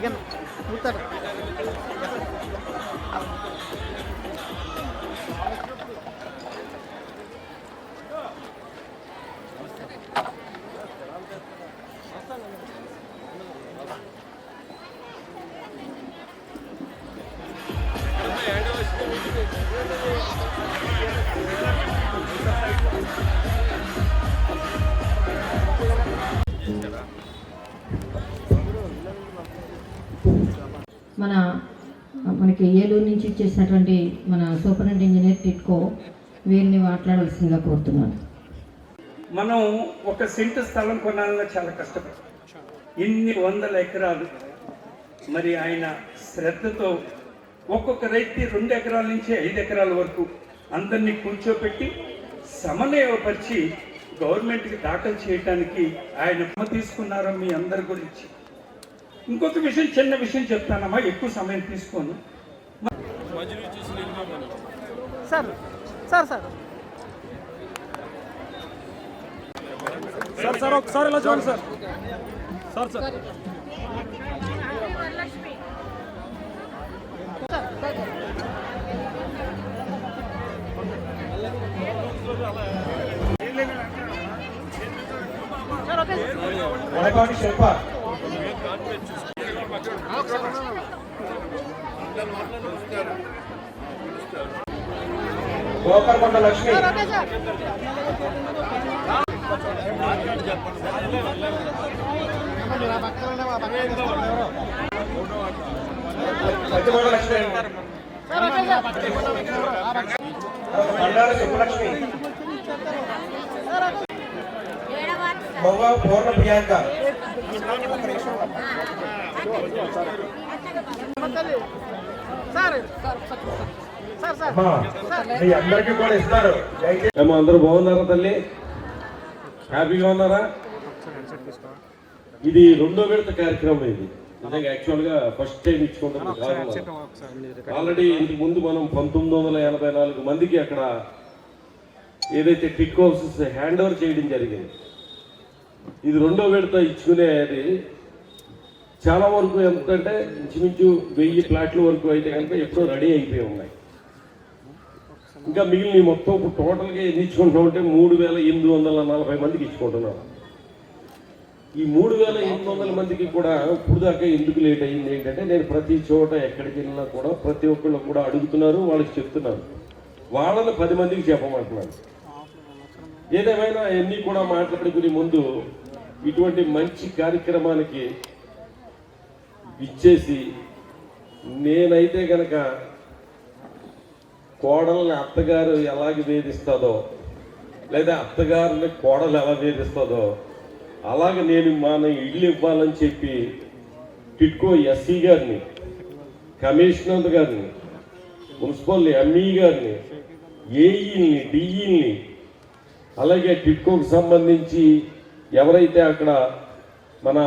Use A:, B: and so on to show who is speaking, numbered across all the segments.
A: Chicken
B: Uttar మనకి ఏలూరు నుంచి ఇచ్చేసినటువంటి మన సూపరింట్ ఇంజనీర్ టిట్కో వీరిని మాట్లాడవలసిందిగా కోరుతున్నాను.
C: మనం ఒక సెంటు స్థలం కొనాలన్నా చాలా కష్టపడతాం. ఇన్ని వందల ఎకరాలు మరి ఆయన శ్రద్ధతో ఒక్కొక్క రైతు రెండు ఎకరాల నుంచి ఐదు ఎకరాల వరకు అందరినీ కూర్చోపెట్టి సమన్వయపరిచి గవర్నమెంట్కి దాఖలు చేయడానికి ఆయన తీసుకున్నారో మీ అందరి గురించి. ఇంకొక విషయం చిన్న విషయం చెప్తానమ్మా ఎక్కువ సమయం తీసుకోను.
A: Sir, sir, sir.
D: Sir sir ఒకసారి ఇలా చూడండి sir sir sir
A: Sir, okay.
E: Vadakati Shilpa Gokarkonda Lakshmi
A: Sir,
E: Lakshmi Bandaru Purna Priyanka అందరికీ కూడా ఇస్తారు
F: ఏమో అందరూ బాగున్నారా తల్లి హ్యాపీగా ఉన్నారా ఇది రెండో విడత కార్యక్రమం ఇది నిజంగా యాక్చువల్గా ఫస్ట్ టైం ఇచ్చుకుంటుంది ఆల్రెడీ ఇంతకు ముందు మనం పంతొమ్మిది వందల ఎనభై నాలుగు మందికి అక్కడ ఏదైతే టిక్ హౌసెస్ హ్యాండ్ ఓవర్ చేయడం జరిగింది ఇది రెండో విడత ఇచ్చుకునేది చాలా వరకు ఎంతంటే ఇంచుమించు వెయ్యి ప్లాట్ల వరకు అయితే కనుక ఎప్పుడో రెడీ అయిపోయి ఉన్నాయి. ఇంకా మిగిలిన మొత్తం ఇప్పుడు టోటల్గా ఎన్ని ఇచ్చుకుంటున్నాం అంటే మూడు వేల ఎనిమిది వందల నలభై మందికి ఇచ్చుకుంటున్నాం. ఈ మూడు వేల ఎనిమిది వందల మందికి కూడా ఇప్పుడు దాకా ఎందుకు లేట్ అయింది ఏంటంటే నేను ప్రతి చోట ఎక్కడికి వెళ్ళినా కూడా ప్రతి ఒక్కళ్ళు కూడా అడుగుతున్నారు వాళ్ళకి చెప్తున్నారు. వాళ్ళని పది మందికి చెప్పమంటున్నాను. ఏదేమైనా అన్నీ కూడా మాట్లాడుకునే ముందు ఇటువంటి మంచి కార్యక్రమానికి ఇచ్చేసి నేనైతే కనుక కోడల్ని అత్తగారు ఎలాగ వేధిస్తుందో లేదా అత్తగారిని కోడలు ఎలా వేధిస్తుందో అలాగే నేను మన ఇల్లు ఇవ్వాలని చెప్పి టిట్కో ఎస్సీ గారిని కమిషనర్ గారిని మున్సిపల్ ఎంఈ గారిని ఏఈల్ని డిఈల్ని అలాగే టిట్కోకు సంబంధించి ఎవరైతే అక్కడ మన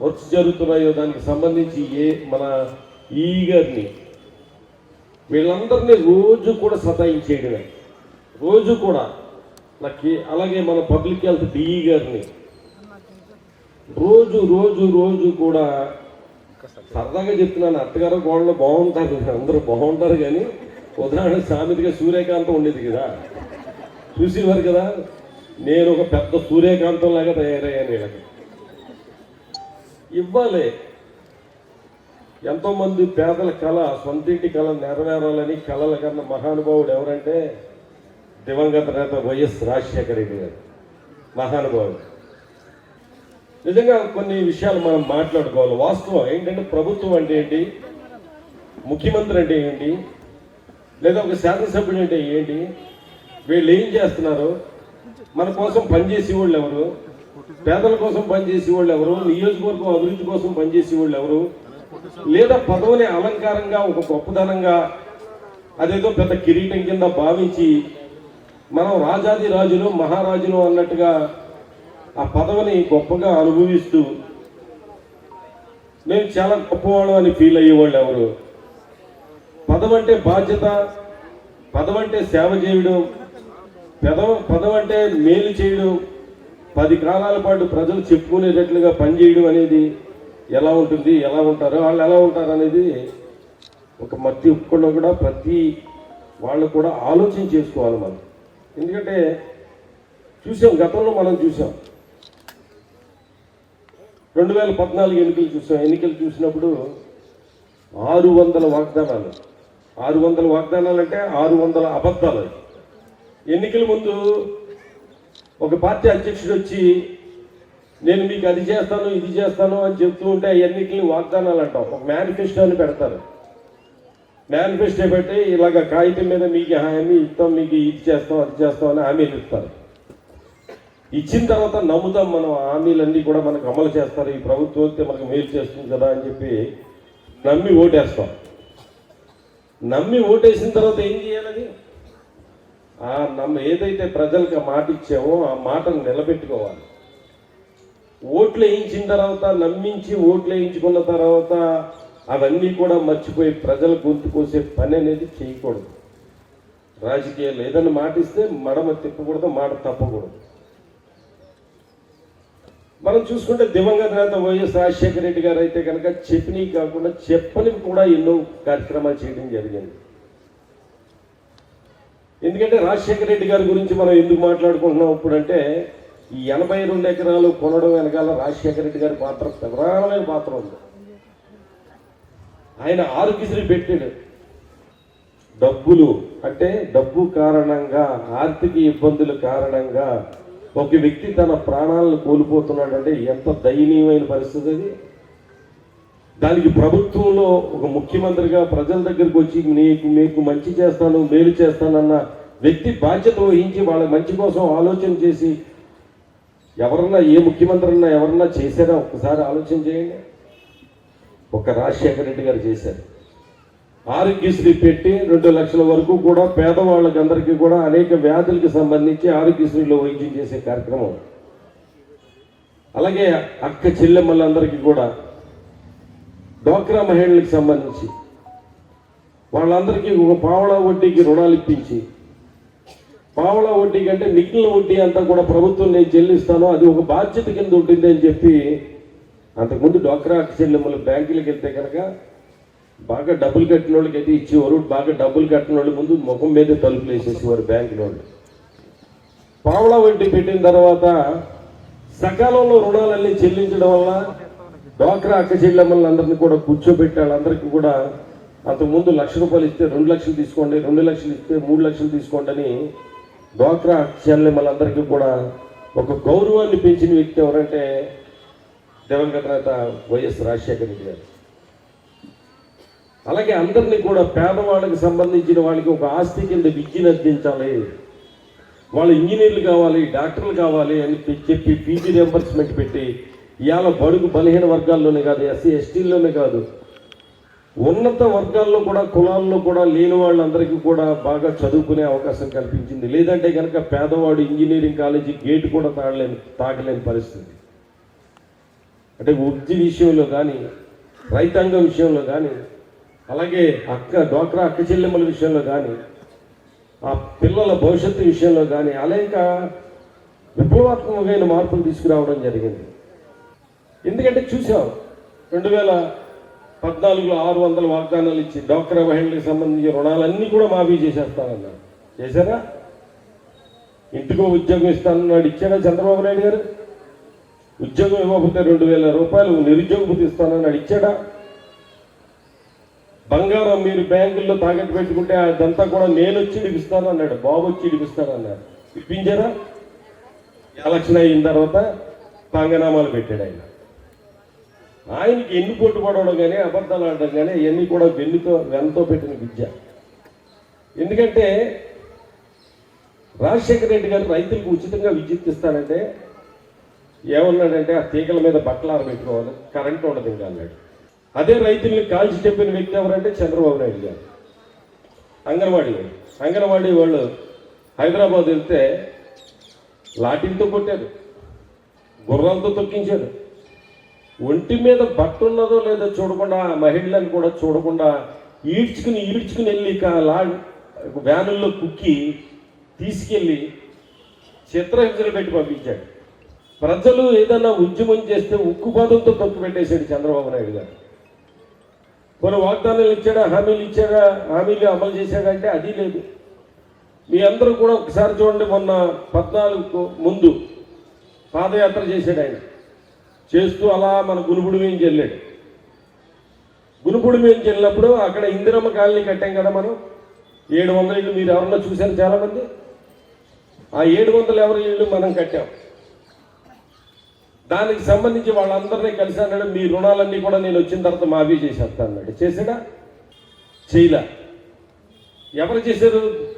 F: వర్క్స్ జరుగుతున్నాయో దానికి సంబంధించి ఏ మన ఈగర్ని వీళ్ళందరినీ రోజు కూడా సతాయించేయడమే రోజు కూడా నాకు అలాగే మన పబ్లిక్ హెల్త్ డిఈ గారిని రోజు రోజు రోజు కూడా సరదాగా చెప్తున్నాను. అత్తగారు గోడలో బాగుంటారు. అందరూ బాగుంటారు కానీ ఉదాహరణ సామెతగా సూర్యకాంతం ఉండేది కదా. చూసేవారు కదా? నేను ఒక పెద్ద సూర్యకాంతం లాగా తయారయ్యాను వీళ్ళకి ఇవ్వాలి. ఎంతోమంది పేదల కళ సొంతింటి కళ నెరవేరాలని కళల కన్నా మహానుభావుడు ఎవరంటే దివంగత నేత వైఎస్ రాజశేఖర రెడ్డి గారు. మహానుభావుడు. నిజంగా కొన్ని విషయాలు మనం మాట్లాడుకోవాలి. వాస్తవం ఏంటంటే ప్రభుత్వం అంటే ఏంటి? ముఖ్యమంత్రి అంటే ఏంటి? లేదా ఒక శాసనసభ్యుడు అంటే ఏంటి? వీళ్ళు ఏం చేస్తున్నారు? మన కోసం పనిచేసే వాళ్ళు ఎవరు? పేదల కోసం పనిచేసే వాళ్ళు ఎవరు? నియోజకవర్గం అభివృద్ధి కోసం పనిచేసే వాళ్ళు ఎవరు? లేదా పదవిని అలంకారంగా ఒక గొప్పదనంగా అదేదో పెద్ద కిరీటం కింద భావించి మనం రాజాది రాజులు మహారాజులు అన్నట్టుగా ఆ పదవిని గొప్పగా అనుభవిస్తూ మేము చాలా గొప్పవాళ్ళం అని ఫీల్ అయ్యేవాళ్ళు ఎవరు? పదవంటే అంటే బాధ్యత పదవంటే అంటే సేవ చేయడం పెదవ పదవంటే అంటే మేలు చేయడం పది కాలాల పాటు ప్రజలు చెప్పుకునేటట్లుగా పనిచేయడం అనేది ఎలా ఉంటుంది ఎలా ఉంటారు వాళ్ళు ఎలా ఉంటారు అనేది ఒక ప్రతి ఒక్కళ్ళు కూడా ప్రతి వాళ్ళు కూడా ఆలోచన చేసుకోవాలి మనం. ఎందుకంటే చూసాం గతంలో మనం చూసాం. రెండు వేల పద్నాలుగు ఎన్నికలు చూసాం. ఎన్నికలు చూసినప్పుడు ఆరు వందల వాగ్దానాలు. ఆరు వందల వాగ్దానాలు అంటే ఆరు వందల అబద్ధాలు ఎన్నికల ముందు ఒక పార్టీ అధ్యక్షుడు వచ్చి నేను మీకు అది చేస్తాను ఇది చేస్తాను అని చెప్తూ ఉంటే ఆ ఎన్నికలు వాగ్దానాలు అంటాం. ఒక మేనిఫెస్టోని పెడతారు. మేనిఫెస్టో పెట్టి ఇలాగ కాగితం మీద మీకు హామీ ఇస్తాం మీకు ఇది చేస్తాం అది చేస్తాం అని హామీలు ఇస్తారు. ఇచ్చిన తర్వాత నమ్ముతాం మనం హామీలన్నీ కూడా మనకు అమలు చేస్తారు. ఈ ప్రభుత్వం వస్తే మనకు మేలు చేస్తుంది కదా అని చెప్పి నమ్మి ఓటేస్తాం. నమ్మి ఓటేసిన తర్వాత ఏం చేయాలని ఆ నమ్మ ఏదైతే ప్రజలకు మాట ఇచ్చామో ఆ మాటను నిలబెట్టుకోవాలి. ఓట్లు వేయించిన తర్వాత నమ్మించి ఓట్లు వేయించుకున్న తర్వాత అవన్నీ కూడా మర్చిపోయి ప్రజల గొంతు కోసే పని అనేది చేయకూడదు. రాజకీయాలు ఏదైనా మాట ఇస్తే మడమ తిప్పకూడదు మాట తప్పకూడదు. మనం చూసుకుంటే దివంగత నేత వైఎస్ రాజశేఖర రెడ్డి గారు అయితే కనుక చెప్పినవి కాకుండా చెప్పని కూడా ఎన్నో కార్యక్రమాలు చేయడం జరిగింది. ఎందుకంటే రాజశేఖర రెడ్డి గారి గురించి మనం ఎందుకు మాట్లాడుకుంటున్నాం ఇప్పుడంటే ఈ ఎనభై రెండు ఎకరాలు కొనడం వెనకాల రాజశేఖర రెడ్డి గారి పాత్ర ప్రధానమైన పాత్ర ఉంది. ఆయన ఆరోగ్యశ్రీ పెట్టాడు. డబ్బులు అంటే డబ్బు కారణంగా ఆర్థిక ఇబ్బందుల కారణంగా ఒక వ్యక్తి తన ప్రాణాలను కోల్పోతున్నాడంటే ఎంత దయనీయమైన పరిస్థితి అది? దానికి ప్రభుత్వంలో ఒక ముఖ్యమంత్రిగా ప్రజల దగ్గరికి వచ్చి నీకు మీకు మంచి చేస్తాను మేలు చేస్తానన్న వ్యక్తి బాధ్యత వహించి వాళ్ళ మంచి కోసం ఆలోచన చేసి ఎవరన్నా ఏ ముఖ్యమంత్రి అన్నా ఎవరన్నా చేశారా? ఒక్కసారి ఆలోచన చేయండి. ఒక రాజశేఖర రెడ్డి గారు చేశారు. ఆరోగ్యశ్రీ పెట్టి రెండు లక్షల వరకు కూడా పేదవాళ్ళకి అందరికీ కూడా అనేక వ్యాధులకు సంబంధించి ఆరోగ్యశ్రీలో వైద్యం చేసే కార్యక్రమం. అలాగే అక్క చెల్లెమ్మలందరికీ కూడా డోక్రా మహిళలకు సంబంధించి వాళ్ళందరికీ ఒక పావలా వడ్డీకి రుణాలు ఇప్పించి పావలా వడ్డీ కంటే మిగిలిన వడ్డీ అంతా కూడా ప్రభుత్వం నేను చెల్లిస్తాను అది ఒక బాధ్యత కింద ఉంటుంది అని చెప్పి అంతకుముందు డోక్రా అక్క చెల్లెమ్మలు బ్యాంకులకు వెళ్తే కనుక బాగా డబ్బులు కట్టిన వాళ్ళకి అయితే ఇచ్చేవారు బాగా డబ్బులు కట్టిన వాళ్ళు ముందు ముఖం మీద తలుపులు వేసేసేవారు బ్యాంకులో వాళ్ళు. పావలా వడ్డీ పెట్టిన తర్వాత సకాలంలో రుణాలన్నీ చెల్లించడం వల్ల డ్వాక్రా అక్క చెల్లెమ్మలందరినీ కూడా కూర్చోబెట్టి వాళ్ళందరికీ కూడా అంతకుముందు లక్ష రూపాయలు ఇస్తే రెండు లక్షలు తీసుకోండి రెండు లక్షలు ఇస్తే మూడు లక్షలు తీసుకోండి అని డ్వాక్రా అక్క చెల్లెమ్మలందరికీ కూడా ఒక గౌరవాన్ని పెంచిన వ్యక్తి ఎవరంటే దివంగత నేత వైఎస్ రాజశేఖర రెడ్డి గారు. అలాగే అందరినీ కూడా పేదవాళ్ళకి సంబంధించిన వాళ్ళకి ఒక ఆస్తి కింద విద్యను అందించాలి. వాళ్ళు ఇంజనీర్లు కావాలి డాక్టర్లు కావాలి అని పె- చెప్పి ఫీజీ రియంబర్స్మెంట్ పెట్టి ఇవాళ బడుగు బలహీన వర్గాల్లోనే కాదు ఎస్సీ ఎస్టీల్లోనే కాదు. ఉన్నత వర్గాల్లో కూడా కులాల్లో కూడా లేని వాళ్ళందరికీ కూడా బాగా చదువుకునే అవకాశం కల్పించింది. లేదంటే కనుక పేదవాడు ఇంజనీరింగ్ కాలేజీ గేటు కూడా తాగలేని తాగలేని పరిస్థితి. అంటే వృత్తి విషయంలో కానీ రైతాంగం విషయంలో కానీ అలాగే అక్క డోక్రా అక్క చెల్లెమ్మల విషయంలో కానీ ఆ పిల్లల భవిష్యత్తు విషయంలో కానీ అనేక విప్లవాత్మకమైన మార్పులు తీసుకురావడం జరిగింది. ఎందుకంటే చూసాం రెండు వేల పద్నాలుగులో ఆరు వందల వాగ్దానాలు ఇచ్చి డోక్రా మహిళలకు సంబంధించిన రుణాలన్నీ కూడా మాఫీ చేసేస్తానన్నారు చేశారా? ఇంటికో ఉద్యోగం ఇస్తానన్నాడు ఇచ్చారా చంద్రబాబు నాయుడు గారు? ఉద్యోగం ఇవ్వకపోతే రెండు వేల రూపాయలు నిరుద్యోగ భృతి ఇస్తానన్నాడు ఇచ్చాడా? బంగారం మీరు బ్యాంకుల్లో తాకట్టు పెట్టుకుంటే అదంతా కూడా నేను వచ్చి ఇడిపిస్తాను అన్నాడు బాబు వచ్చి ఇడిపిస్తాను అన్నాడు ఇప్పించారా? ఎలక్షన్ అయిన తర్వాత పంగనామాలు పెట్టాడు ఆయన. ఆయనకి ఎన్ని పోటు పడవడం కానీ అబద్ధాలు ఆడడం కానీ ఇవన్నీ కూడా వెన్నుతో వెనతో పెట్టిన విద్య. ఎందుకంటే రాజశేఖర రెడ్డి గారు రైతులకు ఉచితంగా విద్యుత్ ఇస్తానంటే ఏమన్నాడంటే ఆ తీగల మీద బట్టలు ఆరబెట్టుకోవాలి కరెంట్ ఉండదు ఇంకా అన్నాడు. అదే రైతుల్ని కాల్చి చెప్పిన వ్యక్తి ఎవరంటే చంద్రబాబు నాయుడు గారు. అంగన్వాడీ వాళ్ళు అంగన్వాడీ వాళ్ళు హైదరాబాద్ వెళ్తే లాఠీలతో కొట్టారు. గుర్రాలతో తొక్కించారు. ఒంటి మీద బట్ట ఉన్నదో లేదో చూడకుండా మహిళలను కూడా చూడకుండా ఈడ్చుకుని ఈడ్చుకుని వెళ్ళి కా- లా వ్యానుల్లో కుక్కి తీసుకెళ్ళి చిత్రహింసలు పెట్టి పంపించాడు. ప్రజలు ఏదైనా ఉద్యమం చేస్తే ఉక్కుపాదంతో తొక్కు పెట్టేశాడు చంద్రబాబు నాయుడు గారు. కొన్ని వాగ్దానాలు ఇచ్చాడా హామీలు ఇచ్చాడా హామీలు అమలు చేశాడంటే అది లేదు. మీ అందరూ కూడా ఒకసారి చూడండి మొన్న పద్నాలుగు ముందు పాదయాత్ర చేశాడు ఆయన. చేస్తూ అలా మన గునుపుడు మేము వెళ్ళాడు. గునుపుడు మేము వెళ్ళినప్పుడు అక్కడ ఇందిరమ్మ కాలనీ కట్టాం కదా మనం. ఏడు వందల ఇళ్ళు మీరు ఎవరన్నా చూశారు చాలామంది? ఆ ఏడు వందల ఎవరి ఇళ్ళు మనం కట్టాం. దానికి సంబంధించి వాళ్ళందరినీ కలిసి అన్నాడు మీ రుణాలన్నీ కూడా నేను వచ్చిన తర్వాత మాఫీ చేసేస్తా అన్నాడు. చేసాడా చేయలే. ఎవరు చేశారు?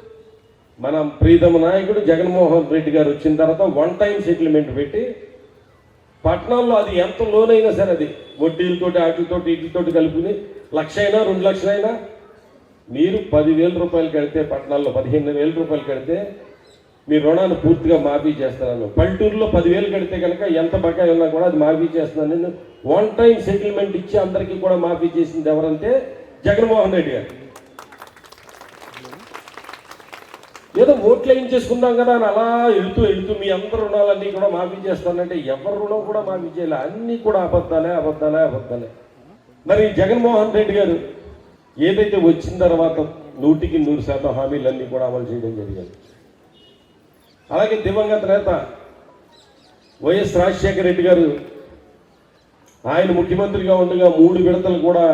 F: మన ప్రీతమ నాయకుడు జగన్మోహన్ రెడ్డి గారు వచ్చిన తర్వాత వన్ టైం సెటిల్మెంట్ పెట్టి పట్టణాల్లో అది ఎంత లోన్ అయినా సరే అది వడ్డీలతోటి వాటితోటి ఇటుతోటి కలుపుకుని లక్ష అయినా రెండు లక్షలైనా. మీరు పదివేల రూపాయలు కడితే పట్టణాల్లో పదిహేను వేల రూపాయలు కడితే మీ రుణాన్ని పూర్తిగా మాఫీ చేస్తాను పల్లెటూరులో పదివేలు కడితే కనుక ఎంత బకాయి ఉన్నా కూడా అది మాఫీ చేస్తున్నాను. నేను వన్ టైం సెటిల్మెంట్ ఇచ్చి అందరికీ కూడా మాఫీ చేసింది ఎవరంటే జగన్మోహన్ రెడ్డి గారు. ఏదో ఓట్లు ఏం చేసుకుందాం కదా అని అలా వెళ్తూ వెళ్తూ మీ అందరు రుణాలన్నీ కూడా మాఫీ చేస్తానంటే ఎవరి రుణం కూడా మాఫీ చేయలే. అన్నీ కూడా అబద్ధాలే అబద్ధాలే అబద్ధాలే. మరి జగన్మోహన్ రెడ్డి గారు ఏదైతే వచ్చిన తర్వాత నూటికి నూరు శాతం హామీలన్నీ కూడా అమలు చేయడం జరిగింది. అలాగే దివంగత నేత వైఎస్ రాజశేఖర రెడ్డి గారు ఆయన ముఖ్యమంత్రిగా ఉండగా మూడు విడతలు కూడా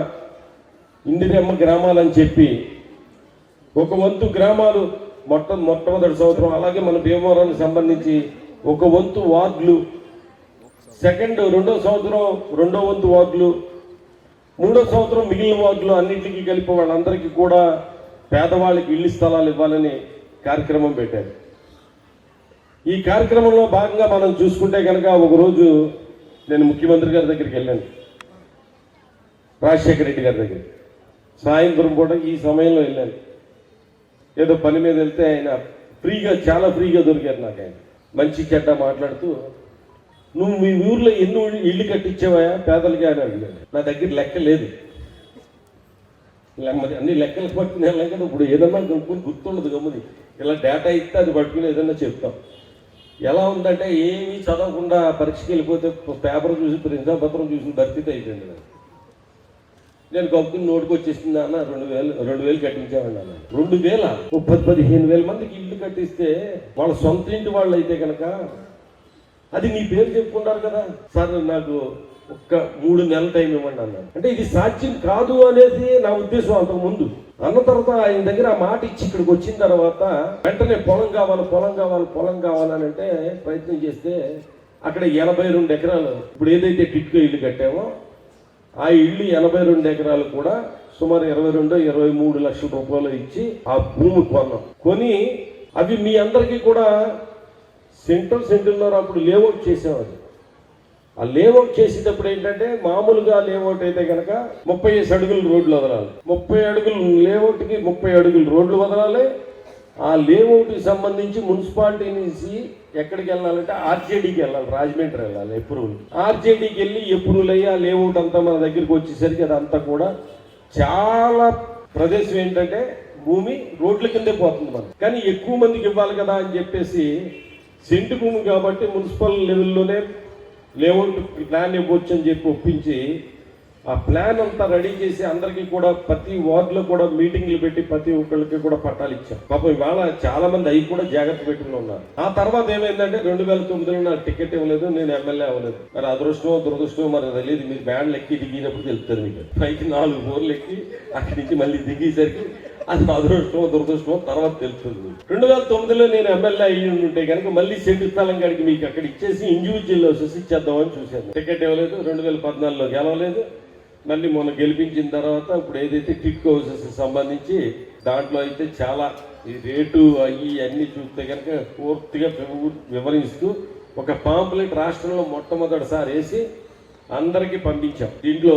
F: ఇందిరమ్మ గ్రామాలని చెప్పి ఒక వంతు గ్రామాలు మొట్ట మొట్టమొదటి సంవత్సరం. అలాగే మన భీమవరానికి సంబంధించి ఒక వంతు వార్డులు సెకండ్ రెండో సంవత్సరం రెండో వంతు వార్డులు మూడో సంవత్సరం మిగిలిన వార్డులు అన్నింటికి కలిపి వాళ్ళందరికీ కూడా పేదవాళ్ళకి ఇల్లు స్థలాలు ఇవ్వాలని కార్యక్రమం పెట్టారు. ఈ కార్యక్రమంలో భాగంగా మనం చూసుకుంటే కనుక ఒకరోజు నేను ముఖ్యమంత్రి గారి దగ్గరికి వెళ్ళాను. రాజశేఖర రెడ్డి గారి దగ్గరికి. సాయంత్రం పూట ఈ సమయంలో వెళ్ళాను. ఏదో పని మీద వెళ్తే ఆయన ఫ్రీగా చాలా ఫ్రీగా దొరికారు నాకు ఆయన. మంచి చెడ్డ మాట్లాడుతూ నువ్వు మీ ఊర్లో ఎన్ని ఇళ్ళు ఇల్లు కట్టించావా పేదలకి అని అడిగాడు. నా దగ్గర లెక్క లేదు. మరి అన్ని లెక్కలు పట్టుకుని వెళ్ళాం కదా. ఇప్పుడు ఏదన్నా కనుక్కొని గుర్తుండదు గమ్ముని. ఇలా డేటా ఇస్తే అది పట్టుకుని ఏదన్నా చెప్తాం. ఎలా ఉందంటే ఏమీ చదవకుండా పరీక్షకి వెళ్ళిపోతే పేపర్ చూసి ప్రిన్సా పత్రం చూసి భర్తీతో అయిపోయింది నాకు. నేను గొప్పని నోటికి వచ్చేసింది అన్న రెండు వేలు రెండు వేలు కట్టించామండి అన్న రెండు వేల? పది పదిహేను వేల మందికి ఇల్లు కట్టిస్తే వాళ్ళ సొంత ఇంటి వాళ్ళు అయితే కనుక అది నీ పేరు చెప్పుకుంటారు కదా. సార్ నాకు ఒక్క మూడు నెలల టైం ఇవ్వండి అన్నాడు. అంటే ఇది సాధ్యం కాదు అనేది నా ఉద్దేశం అంతకు ముందు. అన్న తర్వాత ఆయన దగ్గర ఆ మాట ఇచ్చి ఇక్కడికి వచ్చిన తర్వాత వెంటనే పొలం కావాలి పొలం కావాలి పొలం కావాలని అంటే ప్రయత్నం చేస్తే అక్కడ ఎనభై రెండు ఎకరాలు ఇప్పుడు ఏదైతే టిట్కో ఇల్లు కట్టామో ఆ ఇల్లు ఎనభై రెండు ఎకరాలు కూడా సుమారు ఇరవై రెండు ఇరవై మూడు లక్షల రూపాయలు ఇచ్చి ఆ భూమి కొన్నాం. కొని అవి మీ అందరికీ కూడా సెంటర్ సెంటున్నర అప్పుడు లేఅవుట్ చేసేవారు ఆ లేఅవుట్ చేసేటప్పుడు ఏంటంటే మామూలుగా లేఅవుట్ అయితే కనుక ముప్పై అడుగులు రోడ్లు వదలాలి. ముప్పై అడుగులు లేఅవుట్కి ముప్పై అడుగులు రోడ్లు వదలాలి. ఆ లేఅవుట్కి సంబంధించి మున్సిపాలిటీ నుంచి ఎక్కడికి వెళ్ళాలంటే ఆర్జేడీకి వెళ్ళాలి రాజమండ్రి వెళ్ళాలి అప్రూవల్ ఆర్జేడీకి వెళ్ళి అప్రూవల్ అయ్యి ఆ లేఅవుట్ అంతా మన దగ్గరికి వచ్చేసరికి అదంతా కూడా చాలా ప్రదేశం ఏంటంటే భూమి రోడ్ల కిందే పోతుంది మనకి. కానీ ఎక్కువ మందికి ఇవ్వాలి కదా అని చెప్పేసి సెంటు భూమి కాబట్టి మున్సిపల్ లెవెల్లోనే లేఅవుట్ ప్లాన్ ఇవ్వచ్చు అని చెప్పి ఒప్పించి ఆ ప్లాన్ అంతా రెడీ చేసి అందరికీ కూడా ప్రతి వార్డులో కూడా మీటింగ్లు పెట్టి ప్రతి ఒక్కరికి కూడా పట్టాలు ఇచ్చాం. పాపం ఇవాళ చాలా మంది అవి కూడా జాగ్రత్త పెట్టుకుని ఉన్నారు. ఆ తర్వాత ఏమైందంటే రెండు వేల తొమ్మిదిలో నాకు టికెట్ ఇవ్వలేదు నేను ఎమ్మెల్యే అవ్వలేదు. మరి అదృష్టమో దురదృష్టమో మరి తెలియదు. మీరు బ్యాండ్లు ఎక్కి దిగినప్పుడు తెలుస్తారు మీకు. పైకి నాలుగు బోర్లు ఎక్కి అక్కడి నుంచి మళ్ళీ దిగేసరికి అది అదృష్టమో దురదృష్టమో తర్వాత తెలుస్తుంది రెండు వేల తొమ్మిదిలో నేను ఎమ్మెల్యే అయ్యి ఉంటే కనుక మళ్ళీ సెంటు స్థలం కాడికి మీకు అక్కడ ఇచ్చేసి ఇండివిజువల్ వచ్చేసి ఇచ్చేద్దామని చూశాను. టికెట్ ఇవ్వలేదు రెండు వేల పద్నాలుగులో గెలవలేదు. మళ్ళీ మొన్న గెలిపించిన తర్వాత ఇప్పుడు ఏదైతే టిక్ హౌసెస్ సంబంధించి దాంట్లో అయితే చాలా ఈ రేటు అవి అన్నీ చూస్తే కనుక పూర్తిగా వివరిస్తూ ఒక పాంప్లెట్ రాష్ట్రంలో మొట్టమొదటిసారి వేసి అందరికీ పంపించాం. దీంట్లో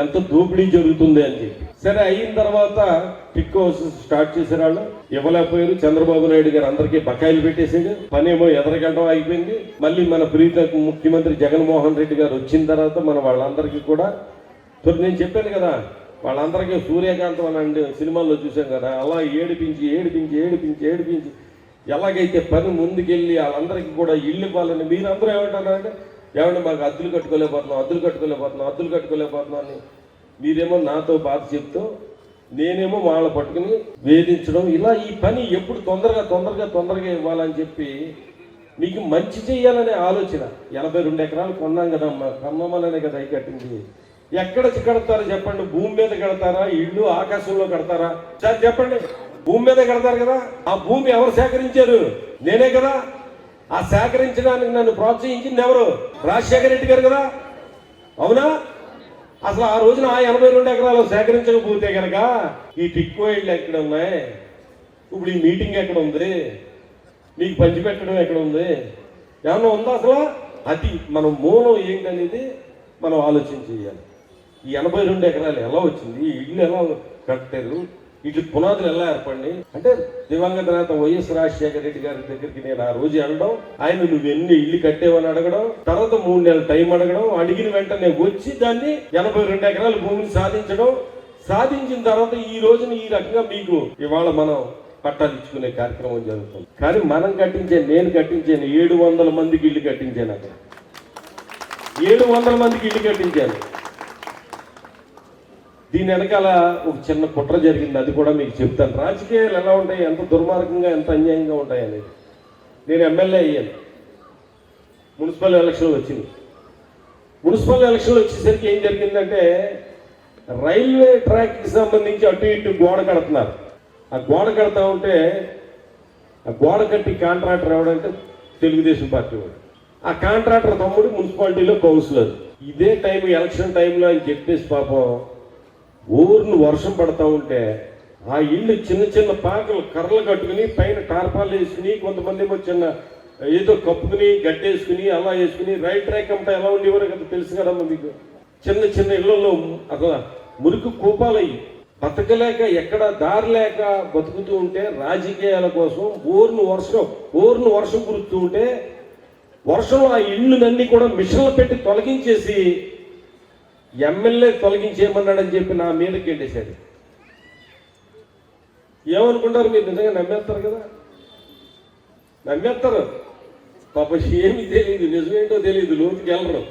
F: ఎంత దోపిడీ జరుగుతుంది అని చెప్పి. సరే అయిన తర్వాత టిక్ హౌసెస్ స్టార్ట్ చేసిన వాళ్ళు ఇవ్వలేకపోయారు. చంద్రబాబు నాయుడు గారు అందరికీ బకాయిలు పెట్టేసాడు పనేమో ఎదరగడం అయిపోయింది. మళ్ళీ మన ప్రీత ముఖ్యమంత్రి జగన్మోహన్ రెడ్డి గారు వచ్చిన తర్వాత మన వాళ్ళందరికీ కూడా నేను చెప్పాను కదా వాళ్ళందరికీ సూర్యకాంతం అని అంటే సినిమాల్లో చూసాం కదా అలా ఏడిపించి ఏడిపించి ఏడిపించి ఏడిపించి ఎలాగైతే పని ముందుకెళ్ళి వాళ్ళందరికీ కూడా ఇల్లు ఇవ్వాలని మీరందరూ ఏమంటారంటే ఏమంటే మాకు అద్దులు కట్టుకోలేకపోతున్నాం అద్దులు కట్టుకోలేకపోతున్నాం అద్దులు కట్టుకోలేకపోతున్నాం అని మీరేమో నాతో బాధ చెప్తూ నేనేమో వాళ్ళ పట్టుకుని వేధించడం ఇలా ఈ పని ఎప్పుడు తొందరగా తొందరగా తొందరగా ఇవ్వాలని చెప్పి మీకు మంచి చేయాలనే ఆలోచన. ఎనభై రెండు ఎకరాలు కొన్నాం కదా అమ్మ కమ్మమ్మలనే కదా అయి కట్టింది. ఎక్కడ కడతారు చెప్పండి? భూమి మీద కడతారా? ఇల్లు ఆకాశంలో కడతారా? సార్ చెప్పండి. భూమి మీద కడతారు కదా? ఆ భూమి ఎవరు సేకరించారు? నేనే కదా. ఆ సేకరించడానికి నన్ను ప్రోత్సహించింది ఎవరు? రాజశేఖర రెడ్డి గారు కదా. అవునా? అసలు ఆ రోజున ఆ ఎనభై రెండు ఎకరాలు సేకరించకపోతే కనుక ఈ టిక్కో ఇళ్ళు ఎక్కడ ఉన్నాయి? ఇప్పుడు ఈ మీటింగ్ ఎక్కడ ఉంది? మీకు పంచిపెట్టడం ఎక్కడ ఉంది? ఏమన్నా ఉందా అసలు? అది మన మూలం ఏంటనేది మనం ఆలోచన చేయాలి. ఈ ఎనభై రెండు ఎకరాలు ఎలా వచ్చింది? ఈ ఇల్లు ఎలా కట్టారు ఇటు పునాదులు ఎలా ఏర్పడినాయి? అంటే దివంగత నేత వైఎస్ రాజశేఖర రెడ్డి గారి దగ్గరికి నేను ఆ రోజు వెళ్ళడం ఆయన నువ్వు ఎన్ని ఇల్లు కట్టేవని అడగడం తర్వాత మూడు నెలల టైం అడగడం అడిగిన వెంటనే వచ్చి దాన్ని ఎనభై రెండు ఎకరాల భూమిని సాధించడం. సాధించిన తర్వాత ఈ రోజున ఈ రకంగా మీకు ఇవాళ మనం పట్టాలు ఇచ్చుకునే కార్యక్రమం జరుగుతుంది. కానీ మనం కట్టించే నేను కట్టించాను ఏడు వందల మందికి ఇల్లు కట్టించాను అక్కడ. ఏడు వందల మందికి ఇల్లు కట్టించాను. దీని వెనకాల ఒక చిన్న కుట్ర జరిగింది అది కూడా మీకు చెప్తాను. రాజకీయాలు ఎలా ఉంటాయి ఎంత దుర్మార్గంగా ఎంత అన్యాయంగా ఉంటాయి అనేది. నేను ఎమ్మెల్యే అయ్యాను. మున్సిపల్ ఎలక్షన్లు వచ్చింది మున్సిపల్ ఎలక్షన్లు వచ్చేసరికి ఏం జరిగిందంటే రైల్వే ట్రాక్కి సంబంధించి అటు ఇటు గోడ కడుతున్నారు. ఆ గోడ కడతా ఉంటే ఆ గోడ కట్టి కాంట్రాక్టర్ ఎవడంటే తెలుగుదేశం పార్టీ వాడు. ఆ కాంట్రాక్టర్ తమ్ముడు మున్సిపాలిటీలో కౌన్సిలర్. ఇదే టైం ఎలక్షన్ టైంలో అని చెప్పేసి పాపం ఊరిని వర్షం పడతా ఉంటే ఆ ఇల్లు చిన్న చిన్న పాకలు కర్రలు కట్టుకుని పైన టార్పాలు వేసుకుని కొంతమంది ఏమో చిన్న ఏదో కప్పుకుని గట్టేసుకుని అలా వేసుకుని రైట్ ట్రాక్ అంతా ఎలా ఉండేవారో కదా తెలుసు కదమ్మా మీకు. చిన్న చిన్న ఇళ్ళలో అసలు మురికి కూపాలయ్యి. బతకలేక ఎక్కడ దారి లేక బతుకుతూ ఉంటే రాజకీయాల కోసం ఊర్ను వర్షం ఊరిని వర్షం కురుస్తూ ఉంటే వర్షం ఆ ఇళ్ళునన్నీ కూడా మిషన్లు పెట్టి తొలగించేసి ఎమ్మెల్యే తొలగించేయమన్నాడని చెప్పి నా మీదకి వెళ్ళేశాడు ఏమనుకుంటారు మీరు నిజంగా నమ్మేస్తారు కదా? నమ్మేస్తారు. పాప ఏమి తెలియదు నిజమేంటో తెలియదు లోతుకి వెళ్ళరు.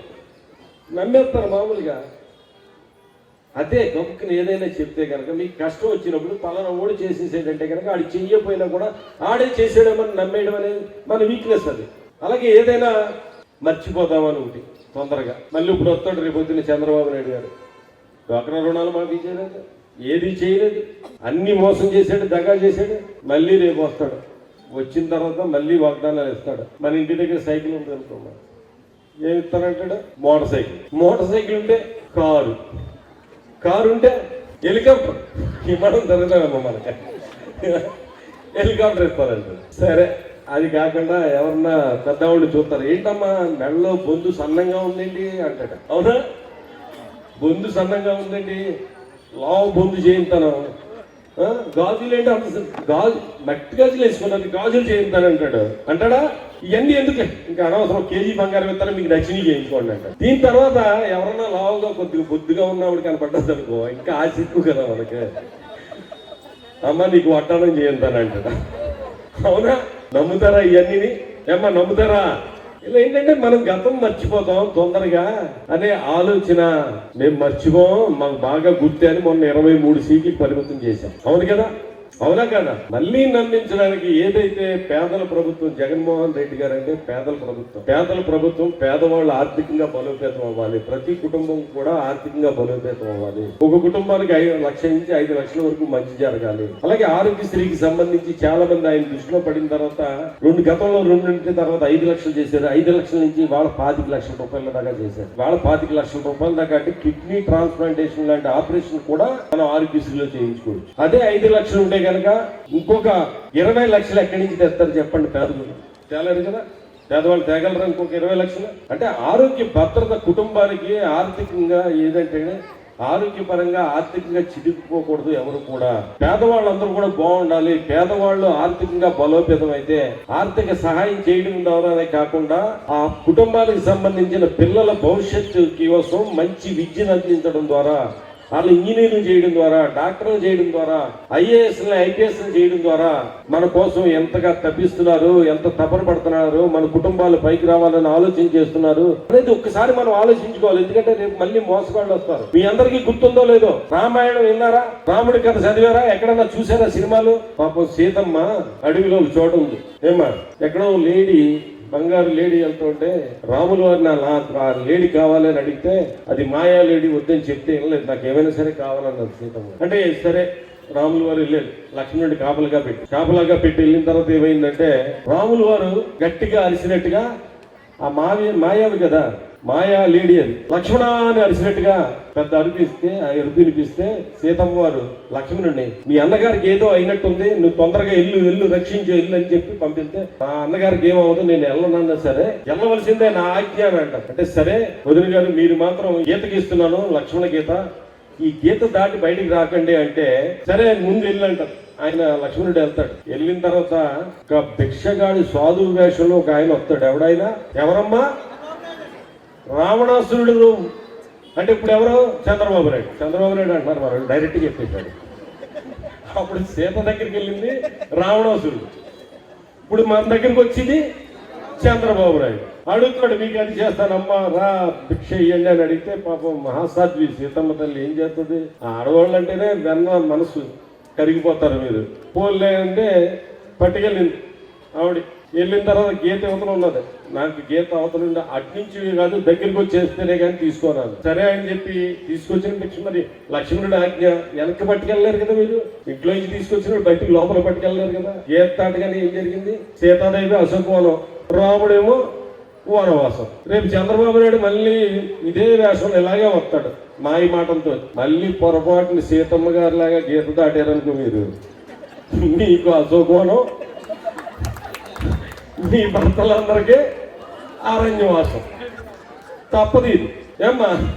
F: నమ్మేస్తారు మామూలుగా. అదే గొప్పని ఏదైనా చెప్తే కనుక మీకు కష్టం వచ్చినప్పుడు పలానా ఓడి చేసేసేటంటే కనుక ఆడు చెయ్యపోయినా కూడా ఆడే చేసాడేమని నమ్మేయడం అనేది మన వీక్నెస్ అది. అలాగే ఏదైనా మర్చిపోదామని ఒకటి. తొందరగా. మళ్ళీ ఇప్పుడు వస్తాడు రేపు పొద్దున్న చంద్రబాబు నాయుడు గారు. డ్వాక్రా రుణాలు మాకు చేయలేదు. ఏది చేయలేదు. అన్ని మోసం చేశాడు దగా చేశాడు. మళ్ళీ రేపు వస్తాడు. వచ్చిన తర్వాత మళ్ళీ వాగ్దానాలు ఇస్తాడు. మన ఇంటి దగ్గర సైకిల్ ఉంది అనుకోమా ఏమి ఇస్తానంటాడు మోటార్ సైకిల్. మోటార్ సైకిల్ ఉంటే కారు. కారు ఉంటే హెలికాప్టర్. విమానం జరుగుతామమ్మా మనకి. హెలికాప్టర్ ఇస్తారంట సరే. అది కాకుండా ఎవరన్నా పెద్దవాళ్ళు చూస్తారు. ఏంటమ్మా మెడలో బొందు సన్నంగా ఉందండి అంటాడు. అవునా? బొందు సన్నంగా ఉందండి లావు బొందు చేయింతాను? గాజులు ఏంటి అంత గాజు మట్టి గాజులు వేసుకున్నాను గాజులు చేయించాను అంటాడు. అంటాడా? ఇవన్నీ ఎందుకు? ఇంకా అనవసరం కేజీ బంగారం ఇస్తాను మీకు నచ్చినవి చేయించుకోండి అంట దీని తర్వాత ఎవరన్నా లావుగా కొద్దిగా బొద్దుగా ఉన్నవాడు కనపడ్డది అనుకో ఇంకా ఆశ ఎక్కువ కదా మనకి. అమ్మ నీకు వడ్డానం చేయింతానంటాడు అవునా? నమ్ముతారా ఇవన్నీ ఏమ్మా నమ్ముతారా? ఇలా ఏంటంటే మనం గతం మర్చిపోతాం తొందరగా అనే ఆలోచన మేము మర్చిపోం. మాకు బాగా గుర్తు అని మొన్న ఇరవై మూడు సీట్లు పరిమితం చేశాం. అవును కదా? అవునా కదా? మళ్ళీ నమ్మించడానికి ఏదైతే పేదల ప్రభుత్వం జగన్మోహన్ రెడ్డి గారు అంటే పేదల ప్రభుత్వం. పేదల ప్రభుత్వం పేదవాళ్ళు ఆర్థికంగా బలోపేతం అవ్వాలి. ప్రతి కుటుంబం కూడా ఆర్థికంగా బలోపేతం అవ్వాలి. ఒక కుటుంబానికి ఐదు లక్షల నుంచి ఐదు లక్షల వరకు మంచి జరగాలి. అలాగే ఆరోగ్యశ్రీకి సంబంధించి చాలా మంది ఆయన దృష్టిలో పడిన తర్వాత రెండు గతంలో రెండు తర్వాత ఐదు లక్షలు చేశారు. ఐదు లక్షల నుంచి వాళ్ళ పాతిక లక్షల రూపాయల దాకా చేశారు. వాళ్ళ పాతిక లక్షల రూపాయల దాకా అంటే కిడ్నీ ట్రాన్స్ప్లాంటేషన్ లాంటి ఆపరేషన్ కూడా మనం ఆరోగ్యశ్రీలో చేయించుకోవచ్చు. అదే ఐదు లక్షలు ఉంటే కనుక ఇంకొక ఇరవై లక్షలు ఎక్కడి నుంచి తెస్తారు చెప్పండి పేదలు? తేలరు కదా? పేదవాళ్ళు తేగలరు ఇంకొక ఇరవై లక్షలు? అంటే ఆరోగ్య భద్రత కుటుంబానికి ఆర్థికంగా ఏదంటే ఆరోగ్యపరంగా ఆర్థికంగా చిడిపోకూడదు ఎవరు కూడా. పేదవాళ్ళందరూ కూడా బాగుండాలి. పేదవాళ్ళు ఆర్థికంగా బలోపేతం అయితే ఆర్థిక సహాయం చేయడం ద్వారానే కాకుండా ఆ కుటుంబానికి సంబంధించిన పిల్లల భవిష్యత్తు కోసం మంచి విద్యను అందించడం ద్వారా వాళ్ళు ఇంజనీరింగ్ చేయడం ద్వారా డాక్టర్లు చేయడం ద్వారా ఐఏఎస్ ఐపీఎస్ చేయడం ద్వారా మన కోసం ఎంతగా తప్పిస్తున్నారు ఎంత తపన పడుతున్నారు మన కుటుంబాలు పైకి రావాలని ఆలోచన చేస్తున్నారు అనేది ఒక్కసారి మనం ఆలోచించుకోవాలి. ఎందుకంటే రేపు మళ్ళీ మోసగాళ్ళు వస్తారు. మీ అందరికీ గుర్తుందో లేదో? రామాయణం విన్నారా? రాముడి కథ చదివారా? ఎక్కడన్నా చూసారా సినిమాలు? పాపం సీతమ్మ అడవిలో చోట ఉంది. ఏమా ఎక్కడో లేడీ బంగారు లేడీ వెళ్తుంటే రాములు వారు నా నాకు ఆ లేడీ కావాలని అడిగితే అది మాయా లేడీ వద్దని చెప్తే వెళ్ళలేదు నాకు ఏమైనా సరే కావాలన్నది సీతమ్మ. అంటే సరే రాములు వారు వెళ్ళారు. లక్ష్మణుడి కాపలుగా పెట్టి కాపలాగా పెట్టి వెళ్ళిన తర్వాత ఏమైందంటే రాములు వారు గట్టిగా అరిసినట్టుగా ఆ మావి మాయావి కదా మాయా లేడీ అది లక్ష్మణ అని అరిసినట్టుగా పెద్ద అరిపిస్తే ఆ అరుపు వినిపిస్తే సీతమ్మ వారు లక్ష్మణుడిని మీ అన్నగారికి ఏదో అయినట్టుంది నువ్వు తొందరగా ఇల్లు ఇల్లు రక్షించు ఇల్లు అని చెప్పి పంపిస్తే నా అన్నగారికి ఏమవుతుంది నేను వెళ్ళనన్నా సరే వెళ్ళవలసిందే నా ఆజ్ఞ అని అంట అంటే సరే వదిన గారు మీరు మాత్రం గీతకి ఇస్తున్నాను లక్ష్మణ గీత. ఈ గీత దాటి బయటికి రాకండి అంటే సరే ముందు వెళ్ళంటారు ఆయన లక్ష్మణుడు వెళ్తాడు. వెళ్ళిన తర్వాత ఒక భిక్షగాడి సాధువు వేషంలో ఒక ఆయన వస్తాడు. ఎవడైనా? ఎవరమ్మా? రావణాసురుడు అంటే ఇప్పుడు ఎవరు? చంద్రబాబు నాయుడు. చంద్రబాబు నాయుడు అంటున్నారు మరి డైరెక్ట్గా చెప్పేశాడు అప్పుడు సీత దగ్గరికి వెళ్ళింది రావణాసురుడు. ఇప్పుడు మన దగ్గరికి వచ్చింది చంద్రబాబు నాయుడు. అడుగుతాడు మీకు అది చేస్తానమ్మా రా భిక్ష ఇవ్వండి అని అడిగితే పాపం మహాసాధ్వి సీతమ్మ తల్లి ఏం చేస్తుంది? ఆ ఆడవాళ్ళు అంటేనే వెన్న మనసు కరిగిపోతారు మీరు పోలే అంటే పట్టుకెళ్ళింది ఆవిడ. వెళ్ళిన తర్వాత గీత అవతల ఉన్నది. నాకు గీత అవతల ఉండే అట్నుంచి కాదు దగ్గరికి వచ్చేస్తేనే కానీ తీసుకోరాదు. సరే అని చెప్పి తీసుకొచ్చిన భిక్ష మరి లక్ష్మణుడు ఆజ్ఞ వెనక్కి పట్టుకెళ్ళలేరు కదా మీరు? ఇంట్లో నుంచి తీసుకొచ్చిన బయటికి లోపల పట్టుకెళ్ళలేరు కదా? గీత తాటగానే ఏం జరిగింది? సీతాదేవి అశోకవనం రాముడేమో వనవాసం. రేపు చంద్రబాబు నాయుడు మళ్ళీ ఇదే వేషంలో ఇలాగే వస్తాడు మాయ మాటలతో. మళ్ళీ పొరపాటుని సీతమ్మ గారి లాగా గీత దాటారనుకో మీరు. మీకు అశోకవనం మీ భర్తలందరికీ అరణ్యవాసం తప్పదు ఇది ఏమ్మా?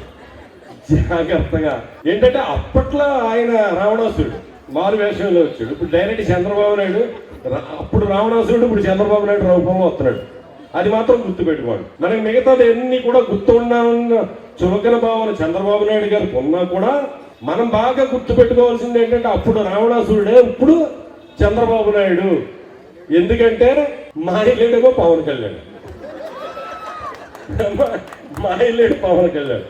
F: జాగ్రత్తగా. ఏంటంటే అప్పట్లో ఆయన రావణాసురుడు మారు వేషంలో వచ్చాడు. ఇప్పుడు డైరెక్ట్ చంద్రబాబు నాయుడు రా- అప్పుడు రావణాసురుడు ఇప్పుడు చంద్రబాబు నాయుడు రూపంలో వస్తున్నాడు. అది మాత్రం గుర్తుపెట్టుకోండి. మనకి మిగతాది అన్ని కూడా గుర్తున్నా చులకన భావన చంద్రబాబు నాయుడు గారికి ఉన్నా కూడా మనం బాగా గుర్తుపెట్టుకోవాల్సింది ఏంటంటే అప్పుడు రావణాసురుడే ఇప్పుడు చంద్రబాబు నాయుడు. ఎందుకంటే మాయలేడేమో పవన్ కళ్యాణ్. మాయలేడు పవన్ కళ్యాణ్?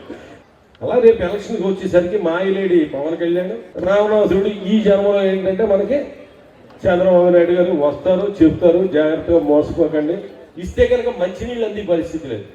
F: అలా రేపు ఎలక్షన్కి వచ్చేసరికి మాయలేడి పవన్ కళ్యాణ్? రావణాసురుడు ఈ జన్మలో ఏంటంటే మనకి చంద్రబాబు నాయుడు గారు వస్తారు చెప్తారు జాగ్రత్తగా మోసపోకండి. ఇస్తే కనుక మంచినీళ్ళు అంది పరిస్థితి లేదు.